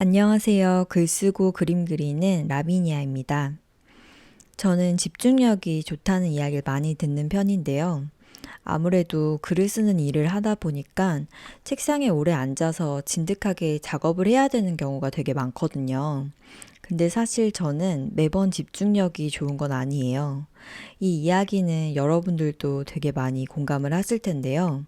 안녕하세요. 글 쓰고 그림 그리는 라비니아입니다. 저는 집중력이 좋다는 이야기를 많이 듣는 편인데요. 아무래도 글을 쓰는 일을 하다 보니까 책상에 오래 앉아서 진득하게 작업을 해야 되는 경우가 되게 많거든요. 근데 사실 저는 매번 집중력이 좋은 건 아니에요. 이 이야기는 여러분들도 되게 많이 공감을 하실 텐데요.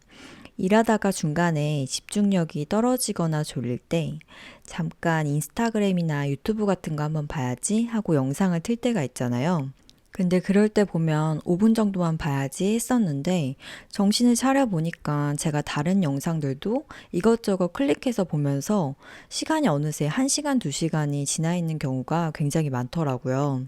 일하다가 중간에 집중력이 떨어지거나 졸릴 때 잠깐 인스타그램이나 유튜브 같은 거 한번 봐야지 하고 영상을 틀 때가 있잖아요. 근데 그럴 때 보면 5분 정도만 봐야지 했었는데 정신을 차려 보니까 제가 다른 영상들도 이것저것 클릭해서 보면서 시간이 어느새 1시간, 2시간이 지나 있는 경우가 굉장히 많더라고요.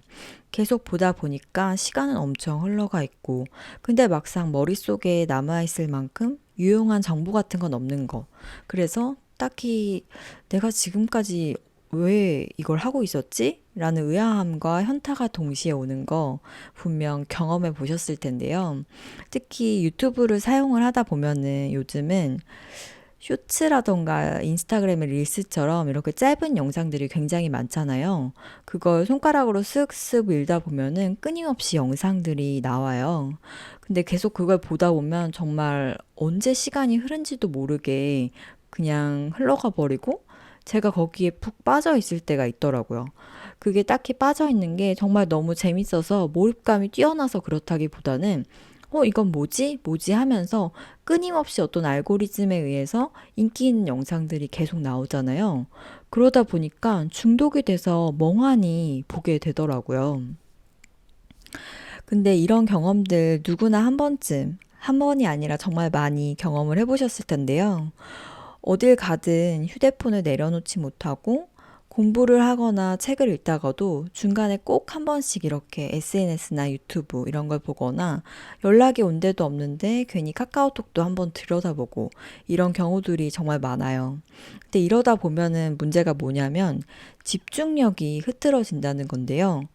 계속 보다 보니까 시간은 엄청 흘러가 있고 근데 막상 머릿속에 남아있을 만큼 유용한 정보 같은 건 없는 거. 그래서 딱히 내가 지금까지 왜 이걸 하고 있었지? 라는 의아함과 현타가 동시에 오는 거 분명 경험해 보셨을 텐데요. 특히 유튜브를 사용을 하다 보면은 요즘은 쇼츠라던가 인스타그램의 릴스처럼 이렇게 짧은 영상들이 굉장히 많잖아요. 그걸 손가락으로 쓱쓱 밀다 보면은 끊임없이 영상들이 나와요. 근데 계속 그걸 보다 보면 정말 언제 시간이 흐른지도 모르게 그냥 흘러가 버리고 제가 거기에 푹 빠져 있을 때가 있더라고요. 그게 딱히 빠져 있는 게 정말 너무 재밌어서 몰입감이 뛰어나서 그렇다기보다는 어, 이건 뭐지? 뭐지? 하면서 끊임없이 어떤 알고리즘에 의해서 인기 있는 영상들이 계속 나오잖아요. 그러다 보니까 중독이 돼서 멍하니 보게 되더라고요. 근데 이런 경험들 누구나 한 번쯤, 한 번이 아니라 정말 많이 경험을 해보셨을 텐데요. 어딜 가든 휴대폰을 내려놓지 못하고 공부를 하거나 책을 읽다가도 중간에 꼭 한 번씩 이렇게 SNS나 유튜브 이런 걸 보거나 연락이 온 데도 없는데 괜히 카카오톡도 한번 들여다보고 이런 경우들이 정말 많아요. 근데 이러다 보면은 문제가 뭐냐면 집중력이 흐트러진다는 건데요.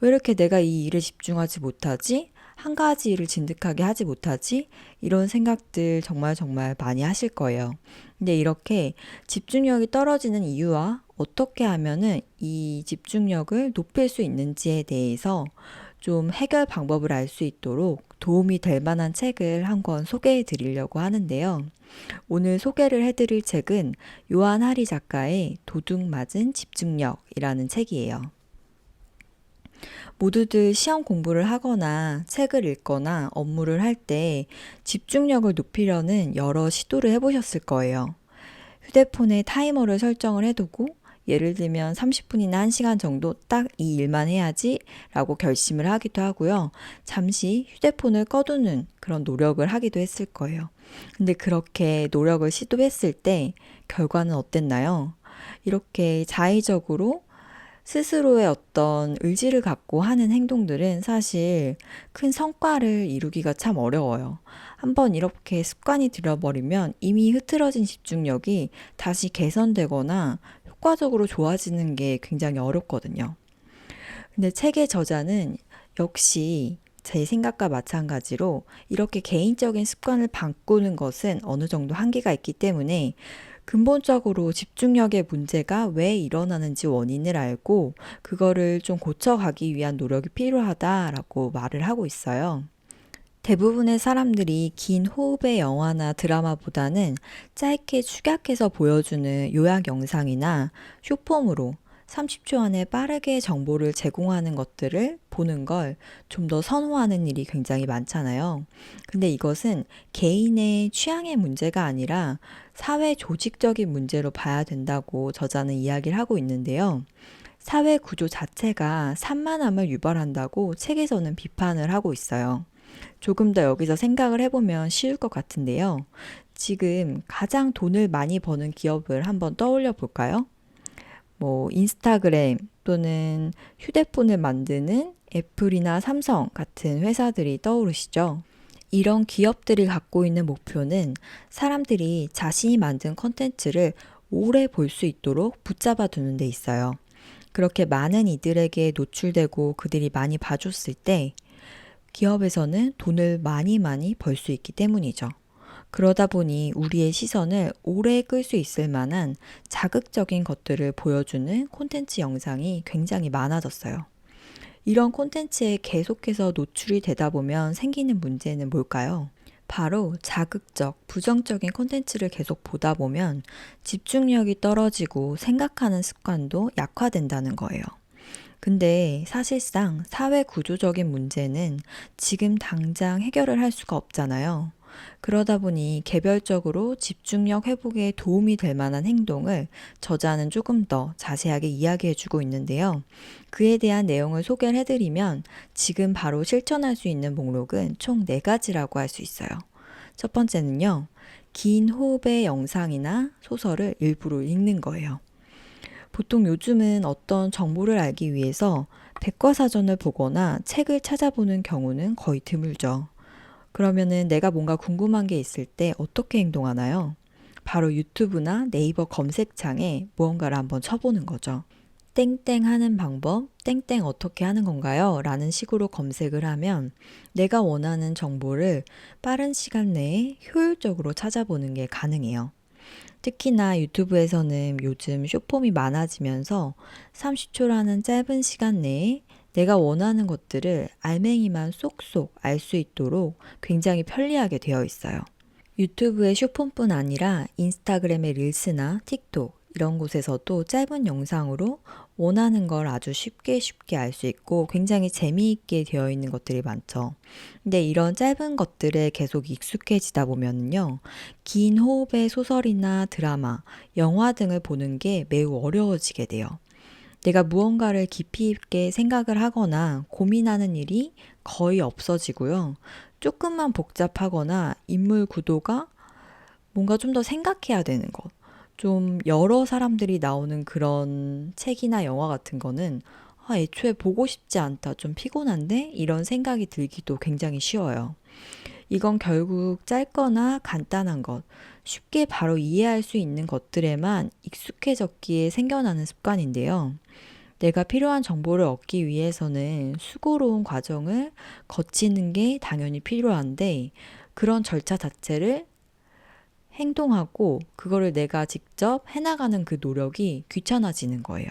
왜 이렇게 내가 이 일에 집중하지 못하지? 한 가지 일을 진득하게 하지 못하지? 이런 생각들 정말 정말 많이 하실 거예요. 근데 이렇게 집중력이 떨어지는 이유와 어떻게 하면은 이 집중력을 높일 수 있는지에 대해서 좀 해결 방법을 알 수 있도록 도움이 될 만한 책을 한 권 소개해 드리려고 하는데요. 오늘 소개를 해 드릴 책은 요한 하리 작가의 도둑 맞은 집중력이라는 책이에요. 모두들 시험 공부를 하거나 책을 읽거나 업무를 할 때 집중력을 높이려는 여러 시도를 해보셨을 거예요. 휴대폰에 타이머를 설정을 해두고 예를 들면 30분이나 1시간 정도 딱 이 일만 해야지 라고 결심을 하기도 하고요. 잠시 휴대폰을 꺼두는 그런 노력을 하기도 했을 거예요. 근데 그렇게 노력을 시도했을 때 결과는 어땠나요? 이렇게 자의적으로 스스로의 어떤 의지를 갖고 하는 행동들은 사실 큰 성과를 이루기가 참 어려워요. 한번 이렇게 습관이 들어버리면 이미 흐트러진 집중력이 다시 개선되거나 효과적으로 좋아지는 게 굉장히 어렵거든요. 근데 책의 저자는 역시 제 생각과 마찬가지로 이렇게 개인적인 습관을 바꾸는 것은 어느 정도 한계가 있기 때문에 근본적으로 집중력의 문제가 왜 일어나는지 원인을 알고 그거를 좀 고쳐가기 위한 노력이 필요하다라고 말을 하고 있어요. 대부분의 사람들이 긴 호흡의 영화나 드라마보다는 짧게 축약해서 보여주는 요약 영상이나 쇼폼으로 30초 안에 빠르게 정보를 제공하는 것들을 보는 걸 좀 더 선호하는 일이 굉장히 많잖아요. 근데 이것은 개인의 취향의 문제가 아니라 사회 조직적인 문제로 봐야 된다고 저자는 이야기를 하고 있는데요. 사회 구조 자체가 산만함을 유발한다고 책에서는 비판을 하고 있어요. 조금 더 여기서 생각을 해보면 쉬울 것 같은데요. 지금 가장 돈을 많이 버는 기업을 한번 떠올려 볼까요? 뭐, 인스타그램 또는 휴대폰을 만드는 애플이나 삼성 같은 회사들이 떠오르시죠? 이런 기업들이 갖고 있는 목표는 사람들이 자신이 만든 컨텐츠를 오래 볼 수 있도록 붙잡아 두는 데 있어요. 그렇게 많은 이들에게 노출되고 그들이 많이 봐줬을 때 기업에서는 돈을 많이 많이 벌 수 있기 때문이죠. 그러다 보니 우리의 시선을 오래 끌 수 있을 만한 자극적인 것들을 보여주는 콘텐츠 영상이 굉장히 많아졌어요. 이런 콘텐츠에 계속해서 노출이 되다 보면 생기는 문제는 뭘까요? 바로 자극적, 부정적인 콘텐츠를 계속 보다 보면 집중력이 떨어지고 생각하는 습관도 약화된다는 거예요. 근데 사실상 사회 구조적인 문제는 지금 당장 해결을 할 수가 없잖아요. 그러다 보니 개별적으로 집중력 회복에 도움이 될 만한 행동을 저자는 조금 더 자세하게 이야기해 주고 있는데요. 그에 대한 내용을 소개를 해드리면 지금 바로 실천할 수 있는 목록은 총 네 가지라고 할 수 있어요. 첫 번째는요, 긴 호흡의 영상이나 소설을 일부러 읽는 거예요. 보통 요즘은 어떤 정보를 알기 위해서 백과사전을 보거나 책을 찾아보는 경우는 거의 드물죠. 그러면은 내가 뭔가 궁금한 게 있을 때 어떻게 행동하나요? 바로 유튜브나 네이버 검색창에 무언가를 한번 쳐보는 거죠. 땡땡 하는 방법, 땡땡 어떻게 하는 건가요? 라는 식으로 검색을 하면 내가 원하는 정보를 빠른 시간 내에 효율적으로 찾아보는 게 가능해요. 특히나 유튜브에서는 요즘 쇼폼이 많아지면서 30초라는 짧은 시간 내에 내가 원하는 것들을 알맹이만 쏙쏙 알 수 있도록 굉장히 편리하게 되어 있어요. 유튜브의 쇼폼뿐 아니라 인스타그램의 릴스나 틱톡 이런 곳에서도 짧은 영상으로 원하는 걸 아주 쉽게 쉽게 알 수 있고 굉장히 재미있게 되어 있는 것들이 많죠. 근데 이런 짧은 것들에 계속 익숙해지다 보면요. 긴 호흡의 소설이나 드라마, 영화 등을 보는 게 매우 어려워지게 돼요. 내가 무언가를 깊이 있게 생각을 하거나 고민하는 일이 거의 없어지고요. 조금만 복잡하거나 인물 구도가 뭔가 좀 더 생각해야 되는 것. 좀 여러 사람들이 나오는 그런 책이나 영화 같은 거는 아, 애초에 보고 싶지 않다. 좀 피곤한데? 이런 생각이 들기도 굉장히 쉬워요. 이건 결국 짧거나 간단한 것, 쉽게 바로 이해할 수 있는 것들에만 익숙해졌기에 생겨나는 습관인데요. 내가 필요한 정보를 얻기 위해서는 수고로운 과정을 거치는 게 당연히 필요한데 그런 절차 자체를 행동하고 그거를 내가 직접 해나가는 그 노력이 귀찮아지는 거예요.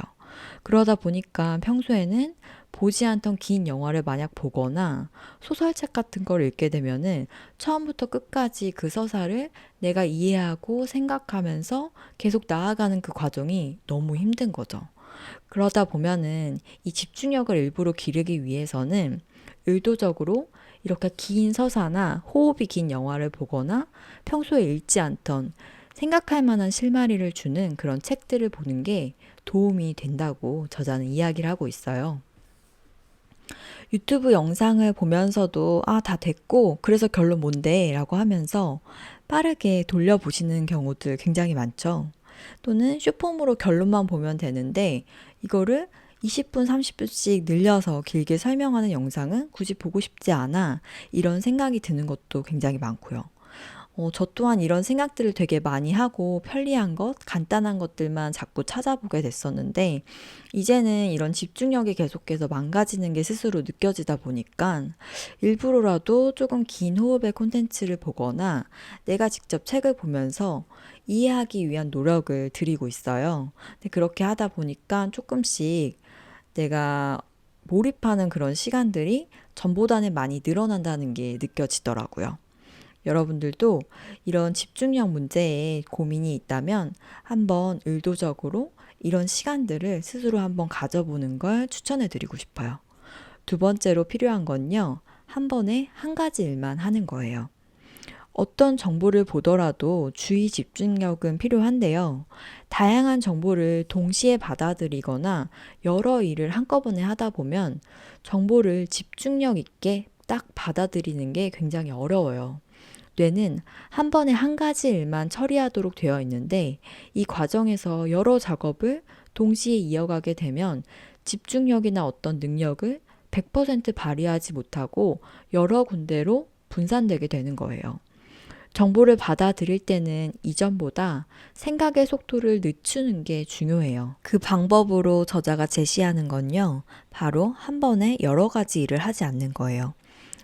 그러다 보니까 평소에는 보지 않던 긴 영화를 만약 보거나 소설책 같은 걸 읽게 되면은 처음부터 끝까지 그 서사를 내가 이해하고 생각하면서 계속 나아가는 그 과정이 너무 힘든 거죠. 그러다 보면은 이 집중력을 일부러 기르기 위해서는 의도적으로 이렇게 긴 서사나 호흡이 긴 영화를 보거나 평소에 읽지 않던 생각할 만한 실마리를 주는 그런 책들을 보는 게 도움이 된다고 저자는 이야기를 하고 있어요. 유튜브 영상을 보면서도 아, 다 됐고, 그래서 결론 뭔데? 라고 하면서 빠르게 돌려보시는 경우들 굉장히 많죠. 또는 쇼폼으로 결론만 보면 되는데 이거를 20분, 30분씩 늘려서 길게 설명하는 영상은 굳이 보고 싶지 않아. 이런 생각이 드는 것도 굉장히 많고요. 어, 저 또한 이런 생각들을 되게 많이 하고 편리한 것, 간단한 것들만 자꾸 찾아보게 됐었는데, 이제는 이런 집중력이 계속해서 망가지는 게 스스로 느껴지다 보니까 일부러라도 조금 긴 호흡의 콘텐츠를 보거나 내가 직접 책을 보면서 이해하기 위한 노력을 들이고 있어요. 근데 그렇게 하다 보니까 조금씩 내가 몰입하는 그런 시간들이 전보다는 많이 늘어난다는 게 느껴지더라고요. 여러분들도 이런 집중력 문제에 고민이 있다면 한번 의도적으로 이런 시간들을 스스로 한번 가져보는 걸 추천해 드리고 싶어요. 두 번째로 필요한 건요, 한 번에 한 가지 일만 하는 거예요. 어떤 정보를 보더라도 주의 집중력은 필요한데요. 다양한 정보를 동시에 받아들이거나 여러 일을 한꺼번에 하다 보면 정보를 집중력 있게 딱 받아들이는 게 굉장히 어려워요. 뇌는 한 번에 한 가지 일만 처리하도록 되어 있는데 이 과정에서 여러 작업을 동시에 이어가게 되면 집중력이나 어떤 능력을 100% 발휘하지 못하고 여러 군데로 분산되게 되는 거예요. 정보를 받아들일 때는 이전보다 생각의 속도를 늦추는 게 중요해요. 그 방법으로 저자가 제시하는 건요, 바로 한 번에 여러 가지 일을 하지 않는 거예요.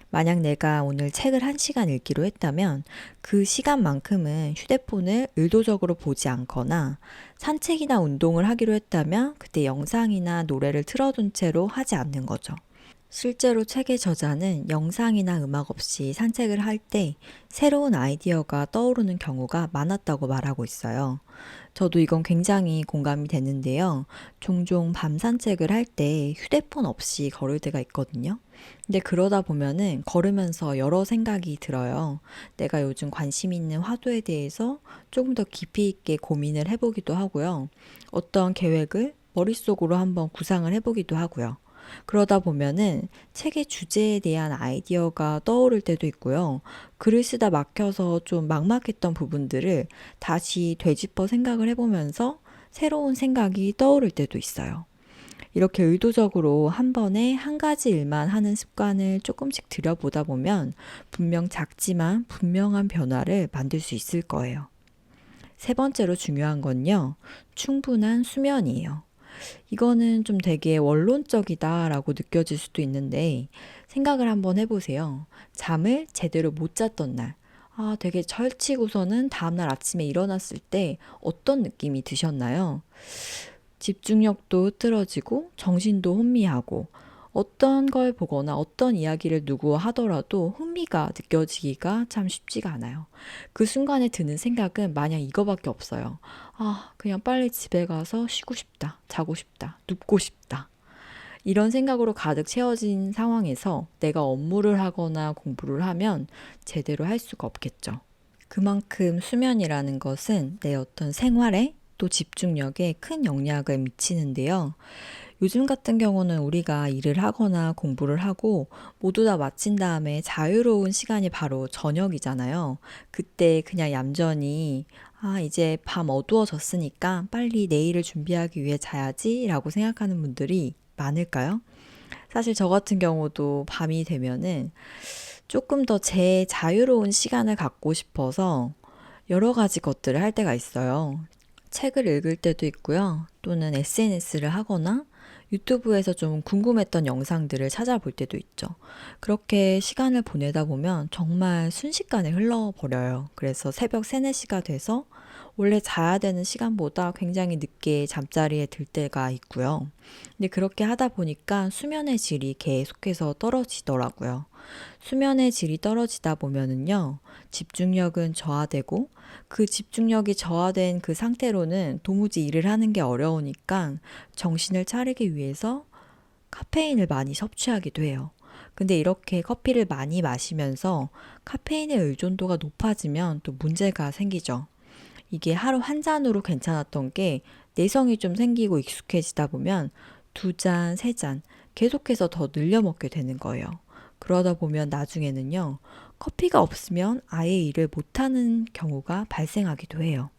만약 내가 오늘 책을 한 시간 읽기로 했다면 그 시간만큼은 휴대폰을 의도적으로 보지 않거나 산책이나 운동을 하기로 했다면 그때 영상이나 노래를 틀어둔 채로 하지 않는 거죠. 실제로 책의 저자는 영상이나 음악 없이 산책을 할 때 새로운 아이디어가 떠오르는 경우가 많았다고 말하고 있어요. 저도 이건 굉장히 공감이 되는데요. 종종 밤 산책을 할 때 휴대폰 없이 걸을 때가 있거든요. 근데 그러다 보면은 걸으면서 여러 생각이 들어요. 내가 요즘 관심 있는 화두에 대해서 조금 더 깊이 있게 고민을 해보기도 하고요. 어떤 계획을 머릿속으로 한번 구상을 해보기도 하고요. 그러다 보면은 책의 주제에 대한 아이디어가 떠오를 때도 있고요. 글을 쓰다 막혀서 좀 막막했던 부분들을 다시 되짚어 생각을 해보면서 새로운 생각이 떠오를 때도 있어요. 이렇게 의도적으로 한 번에 한 가지 일만 하는 습관을 조금씩 들여보다 보면 분명 작지만 분명한 변화를 만들 수 있을 거예요. 세 번째로 중요한 건요, 충분한 수면이에요. 이거는 좀 되게 원론적이다라고 느껴질 수도 있는데 생각을 한번 해보세요. 잠을 제대로 못 잤던 날. 아, 되게 절치고서는 다음날 아침에 일어났을 때 어떤 느낌이 드셨나요? 집중력도 흐트러지고 정신도 혼미하고 어떤 걸 보거나 어떤 이야기를 누구 하더라도 흥미가 느껴지기가 참 쉽지가 않아요. 그 순간에 드는 생각은 마냥 이거밖에 없어요. 아, 그냥 빨리 집에 가서 쉬고 싶다, 자고 싶다, 눕고 싶다. 이런 생각으로 가득 채워진 상황에서 내가 업무를 하거나 공부를 하면 제대로 할 수가 없겠죠. 그만큼 수면이라는 것은 내 어떤 생활에 또 집중력에 큰 영향을 미치는데요. 요즘 같은 경우는 우리가 일을 하거나 공부를 하고 모두 다 마친 다음에 자유로운 시간이 바로 저녁이잖아요. 그때 그냥 얌전히 아, 이제 밤 어두워졌으니까 빨리 내일을 준비하기 위해 자야지라고 생각하는 분들이 많을까요? 사실 저 같은 경우도 밤이 되면은 조금 더 제 자유로운 시간을 갖고 싶어서 여러 가지 것들을 할 때가 있어요. 책을 읽을 때도 있고요. 또는 SNS를 하거나 유튜브에서 좀 궁금했던 영상들을 찾아볼 때도 있죠. 그렇게 시간을 보내다 보면 정말 순식간에 흘러버려요. 그래서 새벽 3, 4시가 돼서 원래 자야 되는 시간보다 굉장히 늦게 잠자리에 들 때가 있고요. 근데 그렇게 하다 보니까 수면의 질이 계속해서 떨어지더라고요. 수면의 질이 떨어지다 보면은요, 집중력은 저하되고 그 집중력이 저하된 그 상태로는 도무지 일을 하는 게 어려우니까 정신을 차리기 위해서 카페인을 많이 섭취하기도 해요. 근데 이렇게 커피를 많이 마시면서 카페인의 의존도가 높아지면 또 문제가 생기죠. 이게 하루 한 잔으로 괜찮았던 게 내성이 좀 생기고 익숙해지다 보면 두 잔, 세 잔 계속해서 더 늘려 먹게 되는 거예요. 그러다 보면 나중에는요, 커피가 없으면 아예 일을 못하는 경우가 발생하기도 해요.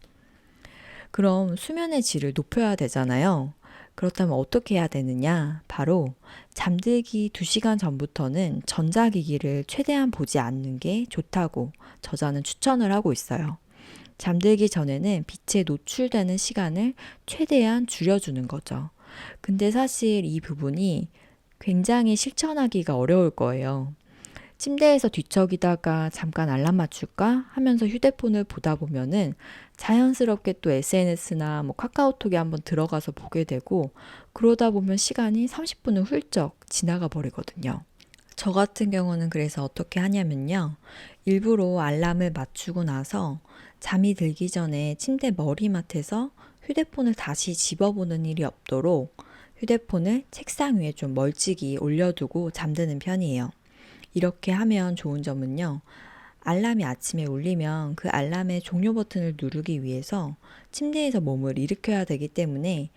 그럼 수면의 질을 높여야 되잖아요. 그렇다면 어떻게 해야 되느냐? 바로 잠들기 2시간 전부터는 전자기기를 최대한 보지 않는 게 좋다고 저자는 추천을 하고 있어요. 잠들기 전에는 빛에 노출되는 시간을 최대한 줄여주는 거죠. 근데 사실 이 부분이 굉장히 실천하기가 어려울 거예요. 침대에서 뒤척이다가 잠깐 알람 맞출까 하면서 휴대폰을 보다 보면은 자연스럽게 또 SNS나 뭐 카카오톡에 한번 들어가서 보게 되고 그러다 보면 시간이 30분을 훌쩍 지나가 버리거든요. 저 같은 경우는 그래서 어떻게 하냐면요. 일부러 알람을 맞추고 나서 잠이 들기 전에 침대 머리맡에서 휴대폰을 다시 집어보는 일이 없도록 휴대폰을 책상 위에 좀 멀찍이 올려두고 잠드는 편이에요. 이렇게 하면 좋은 점은요. 알람이 아침에 울리면 그 알람의 종료 버튼을 누르기 위해서 침대에서 몸을 일으켜야 되기 때문에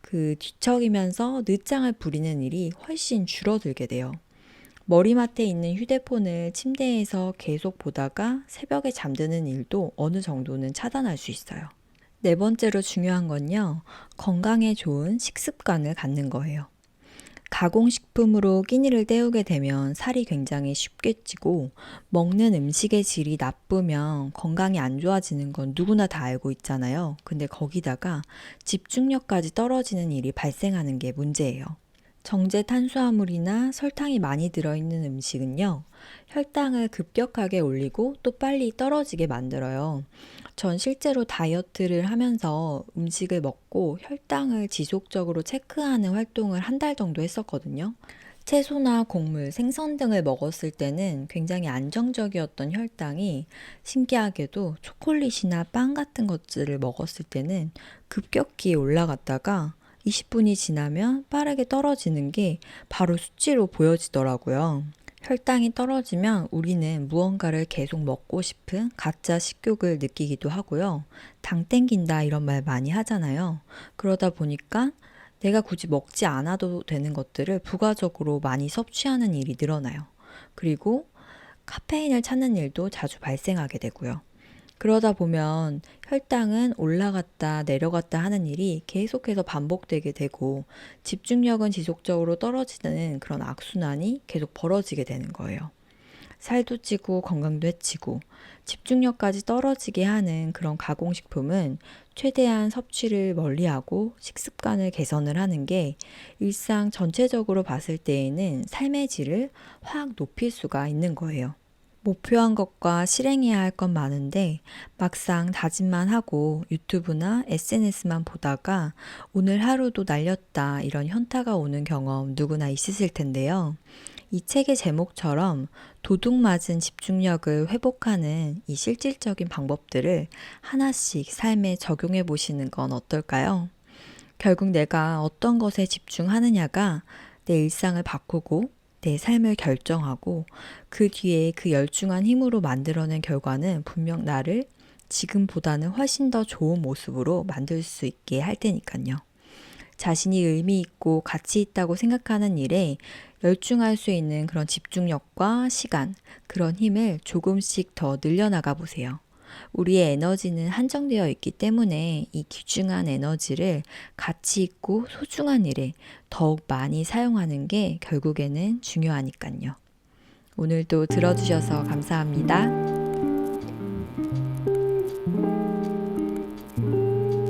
그 뒤척이면서 늦장을 부리는 일이 훨씬 줄어들게 돼요. 머리맡에 있는 휴대폰을 침대에서 계속 보다가 새벽에 잠드는 일도 어느 정도는 차단할 수 있어요. 네 번째로 중요한 건요, 건강에 좋은 식습관을 갖는 거예요. 가공식품으로 끼니를 때우게 되면 살이 굉장히 쉽게 찌고 먹는 음식의 질이 나쁘면 건강이 안 좋아지는 건 누구나 다 알고 있잖아요. 근데 거기다가 집중력까지 떨어지는 일이 발생하는 게 문제예요. 정제 탄수화물이나 설탕이 많이 들어있는 음식은요, 혈당을 급격하게 올리고 또 빨리 떨어지게 만들어요. 전 실제로 다이어트를 하면서 음식을 먹고 혈당을 지속적으로 체크하는 활동을 한 달 정도 했었거든요. 채소나 곡물, 생선 등을 먹었을 때는 굉장히 안정적이었던 혈당이 신기하게도 초콜릿이나 빵 같은 것들을 먹었을 때는 급격히 올라갔다가 20분이 지나면 빠르게 떨어지는 게 바로 수치로 보여지더라고요. 혈당이 떨어지면 우리는 무언가를 계속 먹고 싶은 가짜 식욕을 느끼기도 하고요. 당 땡긴다 이런 말 많이 하잖아요. 그러다 보니까 내가 굳이 먹지 않아도 되는 것들을 부가적으로 많이 섭취하는 일이 늘어나요. 그리고 카페인을 찾는 일도 자주 발생하게 되고요. 그러다 보면 혈당은 올라갔다 내려갔다 하는 일이 계속해서 반복되게 되고 집중력은 지속적으로 떨어지는 그런 악순환이 계속 벌어지게 되는 거예요. 살도 찌고 건강도 해치고 집중력까지 떨어지게 하는 그런 가공식품은 최대한 섭취를 멀리하고 식습관을 개선을 하는 게 일상 전체적으로 봤을 때에는 삶의 질을 확 높일 수가 있는 거예요. 목표한 것과 실행해야 할 건 많은데 막상 다짐만 하고 유튜브나 SNS만 보다가 오늘 하루도 날렸다 이런 현타가 오는 경험 누구나 있으실 텐데요. 이 책의 제목처럼 도둑 맞은 집중력을 회복하는 이 실질적인 방법들을 하나씩 삶에 적용해 보시는 건 어떨까요? 결국 내가 어떤 것에 집중하느냐가 내 일상을 바꾸고 내 삶을 결정하고 그 뒤에 그 열중한 힘으로 만들어낸 결과는 분명 나를 지금보다는 훨씬 더 좋은 모습으로 만들 수 있게 할 테니까요. 자신이 의미 있고 가치 있다고 생각하는 일에 열중할 수 있는 그런 집중력과 시간, 그런 힘을 조금씩 더 늘려나가 보세요. 우리의 에너지는 한정되어 있기 때문에 이 귀중한 에너지를 가치 있고 소중한 일에 더욱 많이 사용하는 게 결국에는 중요하니까요. 오늘도 들어주셔서 감사합니다.